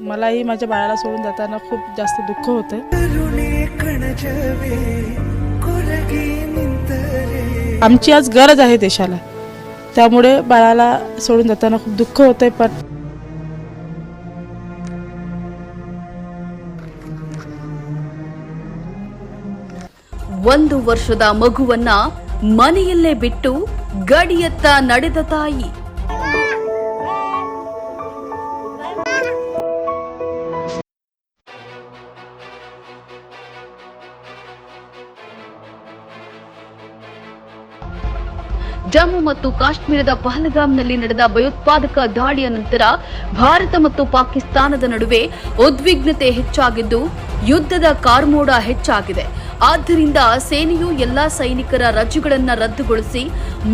मलाही माझ्या बाळाला सोडून जाताना खूप जास्त दुःख होतं ಕರುಣೆ ಕಣಜವೇ ಕೊರಗಿ ನಿಂತರೆ आमची आज गरज आहे देशाला त्यामुळे बाळाला सोडून जाताना खूप दुःख होतंय पण ಒಂದು ವರ್ಷದ ಮಗುವನ್ನ ಮನೆಯಲ್ಲೇ ಬಿಟ್ಟು ಗಡಿಯತ್ತ ನಡೆದ ತಾಯಿ ಜಮ್ಮು ಮತ್ತು ಕಾಶ್ಮೀರದ ಪಹಲ್ಗಾಮ್ನಲ್ಲಿ ನಡೆದ ಭಯೋತ್ಪಾದಕ ದಾಳಿಯ ನಂತರ ಭಾರತ ಮತ್ತು ಪಾಕಿಸ್ತಾನದ ನಡುವೆ ಉದ್ವಿಗ್ನತೆ ಹೆಚ್ಚಾಗಿದ್ದು ಯುದ್ಧದ ಕಾರ್ಮೋಡ ಹೆಚ್ಚಾಗಿದೆ. ಆದ್ದರಿಂದ ಸೇನೆಯು ಎಲ್ಲಾ ಸೈನಿಕರ ರಜೆಗಳನ್ನು ರದ್ದುಗೊಳಿಸಿ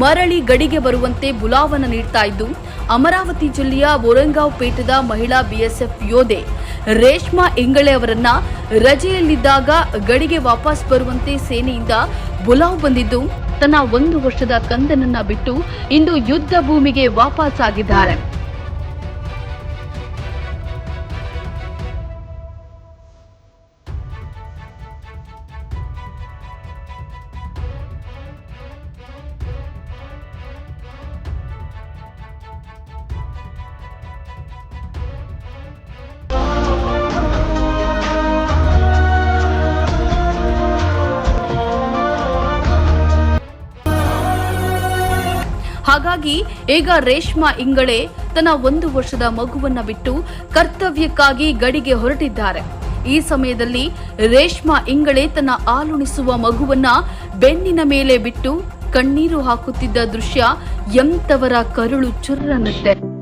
ಮರಳಿ ಗಡಿಗೆ ಬರುವಂತೆ ಬುಲಾವನ ನೀಡ್ತಾ ಇದ್ದು, ಅಮರಾವತಿ ಜಿಲ್ಲೆಯ ಬೋರಂಗಾವ್ ಪೇಟದ ಮಹಿಳಾ ಬಿಎಸ್ಎಫ್ ಯೋಧೆ ರೇಷ್ಮಾ ಇಂಗಳೆ ಅವರನ್ನ ರಜೆಯಲ್ಲಿದ್ದಾಗ ಗಡಿಗೆ ವಾಪಸ್ ಬರುವಂತೆ ಸೇನೆಯಿಂದ ಬುಲಾವ್ ಬಂದಿದ್ದು ತನ್ನ ಒಂದು ವರ್ಷದ ಕಂದನನ್ನ ಬಿಟ್ಟು ಇಂದು ಯುದ್ಧ ಭೂಮಿಗೆ ವಾಪಸ್ ಹಾಗಾಗಿ ಈಗ ರೇಷ್ಮಾ ಇಂಗಳೆ ತನ್ನ ಒಂದು ವರ್ಷದ ಮಗುವನ್ನ ಬಿಟ್ಟು ಕರ್ತವ್ಯಕ್ಕಾಗಿ ಗಡಿಗೆ ಹೊರಟಿದ್ದಾರೆ. ಈ ಸಮಯದಲ್ಲಿ ರೇಷ್ಮಾ ಇಂಗಳೆ ತನ್ನ ಆಲುಣಿಸುವ ಮಗುವನ್ನ ಬೆನ್ನಿನ ಮೇಲೆ ಬಿಟ್ಟು ಕಣ್ಣೀರು ಹಾಕುತ್ತಿದ್ದ ದೃಶ್ಯ ಎಂತವರ ಕರುಳು ಚುರ್ರನ್ನುತ್ತೆ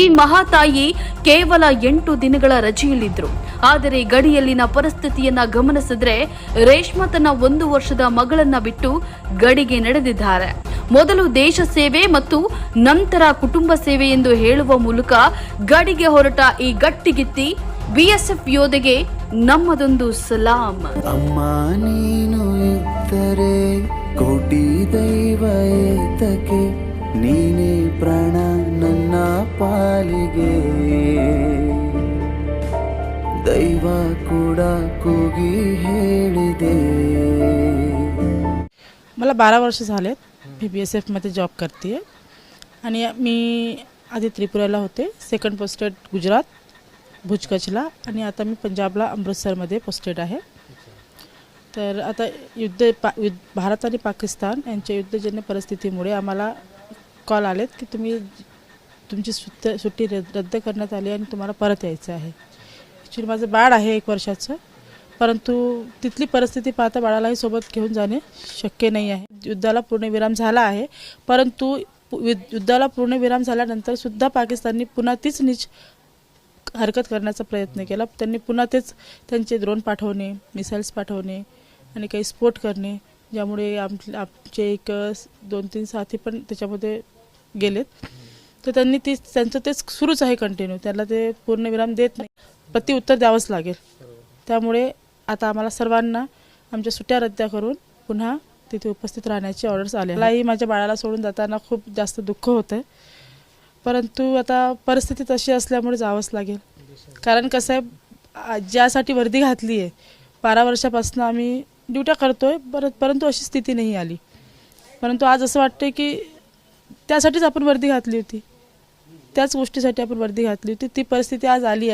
ಈ ಮಹಾತಾಯಿ ಕೇವಲ ಎಂಟು ದಿನಗಳ ರಜೆಯಲ್ಲಿದ್ದರು. ಆದರೆ ಗಡಿಯಲ್ಲಿನ ಪರಿಸ್ಥಿತಿಯನ್ನ ಗಮನಿಸಿದ್ರೆ ರೇಷ್ಮಾ ತನ್ನ ಒಂದು ವರ್ಷದ ಮಗಳನ್ನ ಬಿಟ್ಟು ಗಡಿಗೆ ನಡೆದಿದ್ದಾರೆ. ಮೊದಲು ದೇಶ ಸೇವೆ ಮತ್ತು ನಂತರ ಕುಟುಂಬ ಸೇವೆ ಎಂದು ಹೇಳುವ ಮೂಲಕ ಗಡಿಗೆ ಹೊರಟ ಈ ಗಟ್ಟಿಗಿತ್ತಿ ಬಿಎಸ್ಎಫ್ ಯೋಧೆಗೆ ನಮ್ಮದೊಂದು ಸಲಾಂ. ಅಮ್ಮ ನೀನು ಇದ್ದರೆ ಕೋಟಿ ದೈವ ಏತಕ್ಕೆ ನೀನೇ ಪ್ರಾಣ ನನ್ನ ಪಾಲಿಗೆ ದೈವ ಕೂಡ ಕೂಗಿ ಹೇಳಿದೆ मला बारा वर्ष झालेत मी बी एस एफमध्ये जॉब करते आणि मी आधी त्रिपुराला होते सेकंड पोस्टेड गुजरात भुज कच्छला आणि आता मी पंजाबला अमृतसरमध्ये पोस्टेड आहे तर आता युद्ध पा युद्ध भारत आणि पाकिस्तान यांच्या युद्धजन्य परिस्थितीमुळे आम्हाला कॉल आलेत की तुम्ही तुमची सुट्ट सुट्टी रद्द रद्द करण्यात आली आणि तुम्हाला परत यायचं आहे. ॲक्च्युली माझं बाळ आहे एक वर्षाचं परंतु तिथली परिस्थिती पाहता बाळालाही सोबत घेऊन जाणे शक्य नाही आहे. युद्धाला पूर्णविराम झाला आहे परंतु पु- युद्ध- युद्धाला पूर्णविराम झाल्यानंतर सुद्धा पाकिस्ताननी पुन्हा तीच नीच हरकत करण्याचा प्रयत्न केला. त्यांनी पुन्हा तेच त्यांचे ड्रोन पाठवणे मिसाईल्स पाठवणे आणि काही स्फोट करणे ज्यामुळे आम आमचे एक दोन तीन साथी पण त्याच्यामध्ये गेलेत. तर त्यांनी तीच त्यांचं तेच सुरूच आहे कंटिन्यू त्याला ते पूर्णविराम देत नाही. प्रति उत्तर द्यावंच लागेल. त्यामुळे आता आम्हाला सर्वांना आमच्या सुट्ट्या रद्द करून पुन्हा तिथे उपस्थित राहण्याची ऑर्डर्स आले मलाही माझ्या बाळाला सोडून जाताना खूप जास्त दुःख होतं आहे परंतु आता परिस्थिती तशी असल्यामुळे जावंच लागेल. कारण कसं आहे ज्यासाठी वर्दी घातली आहे बारा वर्षापासून आम्ही ड्युट्या करतो आहे परत परंतु अशी स्थिती नाही आली. परंतु आज असं वाटतं की त्यासाठीच आपण वर्दी घातली होती. त्याच गोष्टीसाठी आपण वर्दी घातली होती. ती परिस्थिती आज आली आहे.